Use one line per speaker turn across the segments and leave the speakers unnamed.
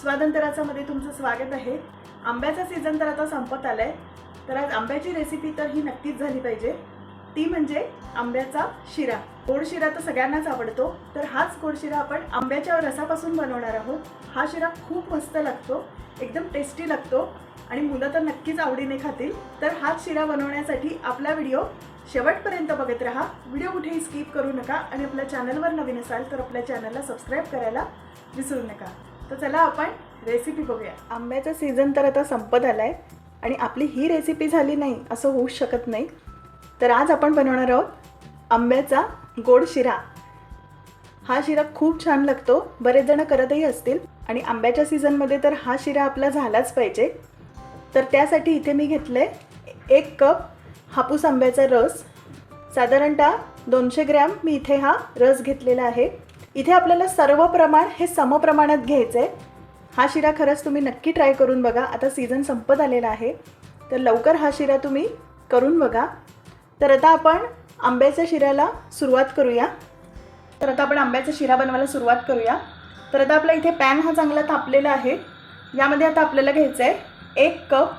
स्वादंतराचामध्ये तुमचं स्वागत आहे. आंब्याचा सीझन तर आता संपत आला आहे तर आज आंब्याची रेसिपी तर ही नक्कीच झाली पाहिजे. ती म्हणजे आंब्याचा शिरा. गोड शिरा तर सगळ्यांनाच आवडतो. तर हाच गोड शिरा आपण आंब्याच्या रसापासून बनवणार आहोत. हा शिरा खूप मस्त लागतो. एकदम टेस्टी लागतो. आणि मुलं तर नक्कीच आवडीने खातील. तर हाच शिरा बनवण्यासाठी आपला व्हिडिओ शेवटपर्यंत बघत राहा. व्हिडिओ कुठेही स्किप करू नका आणि आपल्या चॅनलवर नवीन असाल तर आपल्या चॅनलला सबस्क्राईब करायला विसरू नका. तर चला आपण रेसिपी बघूया. आंब्याचा सीझन तर आता संपत आला आहे आणि आपली ही रेसिपी झाली नाही असं होऊ शकत नाही. तर आज आपण बनवणार आहोत आंब्याचा गोड शिरा. हा शिरा खूप छान लागतो. बरेच जण करतही असतील. आणि आंब्याच्या सीझनमध्ये तर हा शिरा आपला झालाच पाहिजे. तर त्यासाठी इथे मी घेतलं आहे एक कप हापूस आंब्याचा रस. साधारणतः दोनशे ग्रॅम मी इथे हा रस घेतलेला आहे. इथे आपल्याला सर्व प्रमाण हे समप्रमाणात घ्यायचं आहे हा शिरा खरंच तुम्ही नक्की ट्राय करून बघा. आता सीझन संपत आलेला आहे. तर लवकर हा शिरा तुम्ही करून बघा. तर आता आपण आंब्याच्या शिऱ्याला सुरुवात करूया. तर आता आपण आंब्याचा शिरा बनवायला सुरुवात करूया. तर आता आपला इथे पॅन हा चांगला तापलेला आहे. यामध्ये आता आपल्याला घ्यायचं आहे एक कप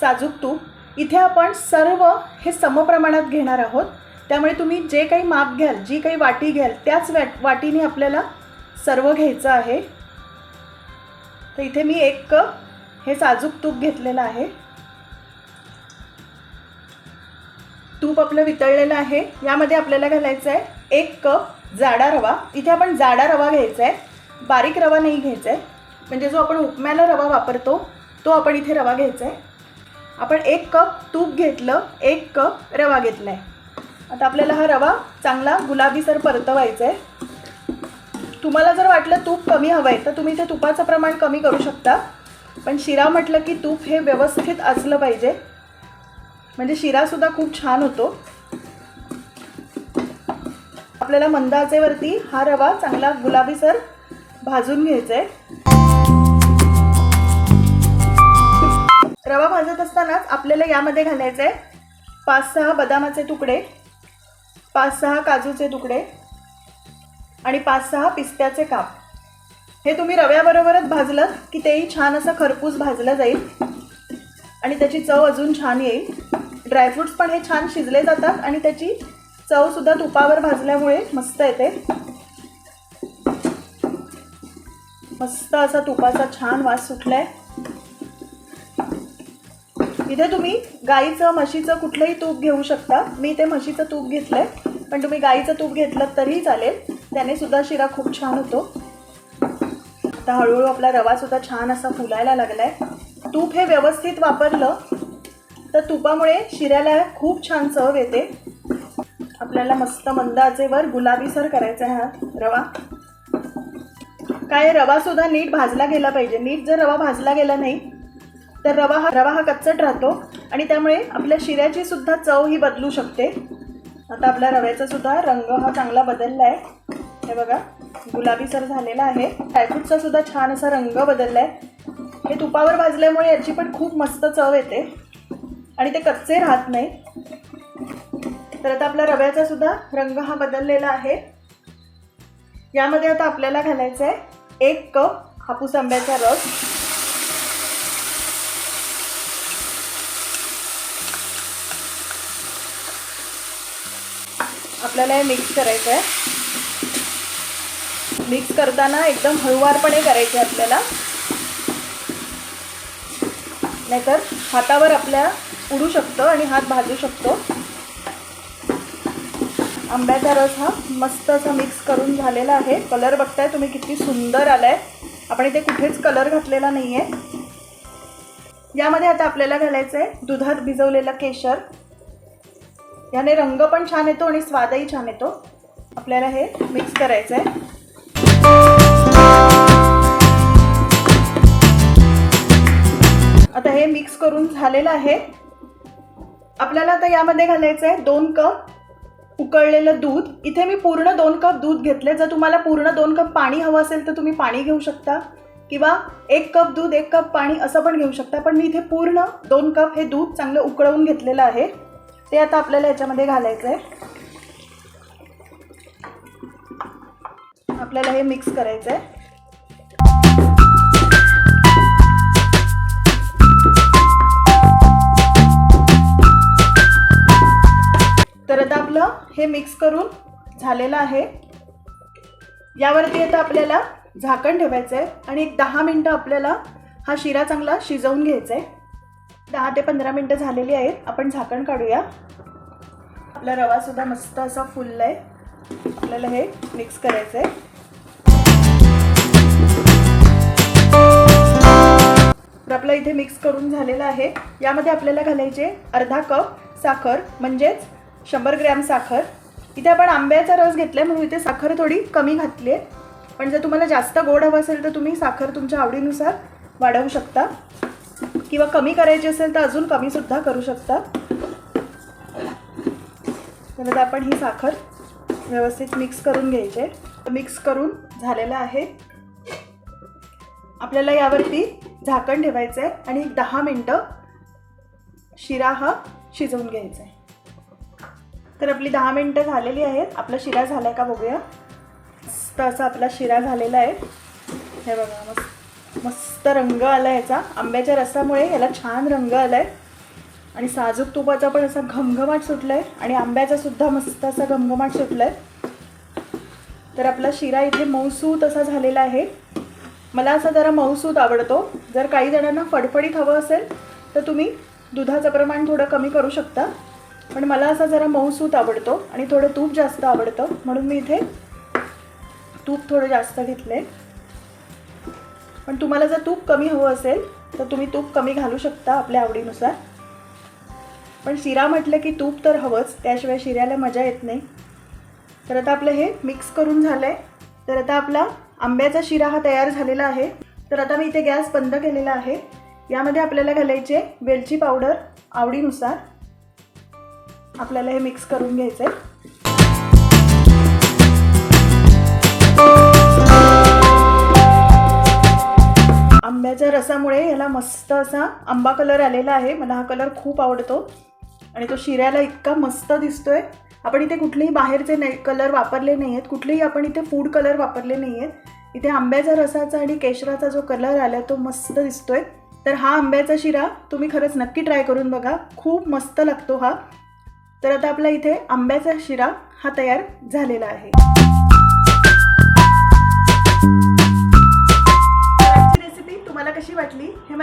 साजूक तूप. इथे आपण सर्व हे समप्रमाणात घेणार आहोत. त्यामुळे तुम्ही जे काही माप घ्याल जी काही वाटी घ्याल त्याच वाट वाटीने आपल्याला सर्व घ्यायचं आहे. तर इथे मी एक कप हे साजूक तूप घेतलेलं आहे. तूप आपलं वितळलेलं आहे. यामध्ये आपल्याला घालायचं आहे एक कप जाडा रवा. इथे आपण जाडा रवा घ्यायचा आहे. बारीक रवा नाही घ्यायचा आहे. म्हणजे जो आपण उपम्याला रवा वापरतो तो आपण इथे रवा घ्यायचा आहे आपण एक कप तूप घेतलं एक कप रवा घेतला आहे आता आपल्याला हा रवा चांगला गुलाबीसर परतवायचा आहे तुम्हाला जर वाटलं तूप कमी हवं आहे तर तुम्ही ते तुपाचं प्रमाण कमी करू शकता. पण शिरा म्हटलं की तूप हे व्यवस्थित असलं पाहिजे. म्हणजे शिरासुद्धा खूप छान होतो. आपल्याला मंद आचेवरती हा रवा चांगला गुलाबीसर भाजून घ्यायचा आहे रवा भाजत असतानाच आपल्याला यामध्ये घालायचं आहे पाच सहा बदामाचे तुकडे पाच सहा काजूचे तुकडे आणि पाच सहा पिस्त्याचे काप. हे तुम्ही रव्याबरोबरच भाजलं की तेही छान असं खरपूस भाजलं जाईल आणि त्याची चव अजून छान येईल. ड्रायफ्रूट्स पण हे छान शिजले जातात आणि त्याची चवसुद्धा तुपावर भाजल्यामुळे मस्त येते. मस्त असा तुपाचा छान वास सुटलाय. इथे तुम्ही गाईचं म्हशीचं कुठलंही तूप घेऊ शकता. मी ते म्हशीचं तूप घेतलंय पण तुम्ही गाईचं तूप घेतलं तरीही चालेल. त्याने सुद्धा शिरा खूप छान होतो. आता हळूहळू आपला रवा सुद्धा छान असा फुलायला लागलाय. तूप हे व्यवस्थित वापरलं तर तुपामुळे शिऱ्याला खूप छान चव येते. आपल्याला मस्त मंद आचेवर गुलाबीसर करायचा आहे हा रवा. काय रवा सुद्धा नीट भाजला गेला पाहिजे. नीट जर रवा भाजला गेला नाही तर रवा हा रवा हा कच्चट राहतो आणि त्यामुळे आपल्या शिऱ्याची सुद्धा चव ही बदलू शकते. आता आपल्या रव्याचा सुद्धा रंग हा चांगला बदलला आहे हे बघा गुलाबीसर झालेला आहे. ड्रायफ्रूटचा सुद्धा छान असा रंग बदलला आहे हे तुपावर भाजल्यामुळे याची पण खूप मस्त चव येते. आणि ते कच्चे राहत नाही. तर आता आपल्या रव्याचा सुद्धा रंग हा बदललेला आहे. यामध्ये आता आपल्याला घालायचं आहे एक कप हापूस आंब्याचा रस. आपल्याला हे मिक्स करायचं आहे मिक्स करताना एकदम हळुवारपणे करायचे आपल्याला. नाहीतर हातावर आपल्या उडू शकतो आणि हात भाजू शकतो. आंब्याचा रस हा मस्त असा मिक्स करून झालेला आहे. कलर बघताय तुम्ही किती सुंदर आलाय. आपण इथे कुठेच कलर घातलेला नाही आहे यामध्ये आता आपल्याला घालायचं आहे दुधात भिजवलेलं केशर. याने रंग पण छान येतो आणि स्वादही छान येतो. आपल्याला हे मिक्स करायचं आहे आता हे मिक्स करून झालेलं आहे. आपल्याला आता यामध्ये घालायचं आहे दोन कप उकळलेलं दूध. इथे मी पूर्ण दोन कप दूध घेतले. जर तुम्हाला पूर्ण दोन कप पाणी हवं असेल तर तुम्ही पाणी घेऊ शकता. किंवा एक कप दूध एक कप पाणी असं पण घेऊ शकता. पण मी इथे पूर्ण दोन कप हे दूध चांगलं उकळवून घेतलेलं आहे. ते आता आपल्याला याच्यामध्ये घालायचं आहे आपल्याला हे मिक्स करायचं आहे तर आता आपलं हे मिक्स करून झालेलं आहे. यावरती आता आपल्याला झाकण ठेवायचं आहे आणि एक दहा मिनटं आपल्याला हा शिरा चांगला शिजवून घ्यायचा आहे दहा ते पंधरा मिनटं झालेली आहेत. आपण झाकण काढूया. आपला रवासुद्धा मस्त असा फुलला आहे आपल्याला हे मिक्स करायचं आहे तर आपलं इथे मिक्स करून झालेला आहे. यामध्ये आपल्याला घालायचे अर्धा कप साखर म्हणजेच शंभर ग्रॅम साखर. इथे आपण आंब्याचा रस घेतला आहे म्हणून इथे साखर थोडी कमी घातली आहे पण जर तुम्हाला जास्त गोड हवं असेल तर तुम्ही साखर तुमच्या आवडीनुसार वाढवू शकता. किंवा कमी करायची असेल तर अजून कमीसुद्धा करू शकता. तर आपण ही साखर व्यवस्थित मिक्स करून घ्यायचे मिक्स करून झालेलं आहे. आपल्याला यावरती झाकण ठेवायचं आहे आणि एक दहा मिनटं शिरा हा शिजवून घ्यायचा आहे. तर आपली दहा मिनटं झालेली आहेत. आपला शिरा झाला आहे का बघूया. तर असा आपला शिरा झालेला आहे. हे बघा मस्त. मस्त रंग आला याचा आंब्याच्या रसामुळे याला छान रंग आला आहे आणि साजूक तुपाचा पण असा घमघमाट सुटला आहे आणि आंब्याचा सुद्धा मस्त असा घमघमाट सुटला आहे तर आपला शिरा इथे मऊसूत असा झालेला आहे. मला असा जरा मऊसूत आवडतो. जर काही जणांना फडफडीत हवं असेल तर तुम्ही दुधाचं प्रमाण थोडं कमी करू शकता. पण मला असा जरा मऊसूत आवडतो आणि थोडं तूप जास्त आवडतं. म्हणून मी इथे तूप थोडं जास्त घेतलं आहे पण तुम्हाला जर तूप कमी हवं असेल तर तुम्ही तूप कमी घालू शकता आपल्या आवडीनुसार. पण शिरा म्हटलं की तूप तर हवंच त्याशिवाय शिऱ्याला मजा येत नाही. तर आता आपलं हे मिक्स करून झालं आहे तर आता आपला आंब्याचा शिरा हा तयार झालेला आहे. तर आता मी इथे गॅस बंद केलेला आहे. यामध्ये आपल्याला घालायचे वेलची पावडर आवडीनुसार. आपल्याला हे मिक्स करून घ्यायचं आहे रसामुळे याला मस्त असा आंबा कलर आलेला आहे. मला हा कलर खूप आवडतो. आणि तो शिऱ्याला इतका मस्त दिसतोय. आपण इथे कुठलेही बाहेरचे नाही कलर वापरले नाही आहेत कुठलेही आपण इथे फूड कलर वापरले नाही आहेत इथे आंब्याच्या रसाचा आणि केशराचा जो कलर आला तो मस्त दिसतोय. तर हा आंब्याचा शिरा तुम्ही खरंच नक्की ट्राय करून बघा. खूप मस्त लागतो हा. तर आता आपला इथे आंब्याचा शिरा हा तयार झालेला आहे.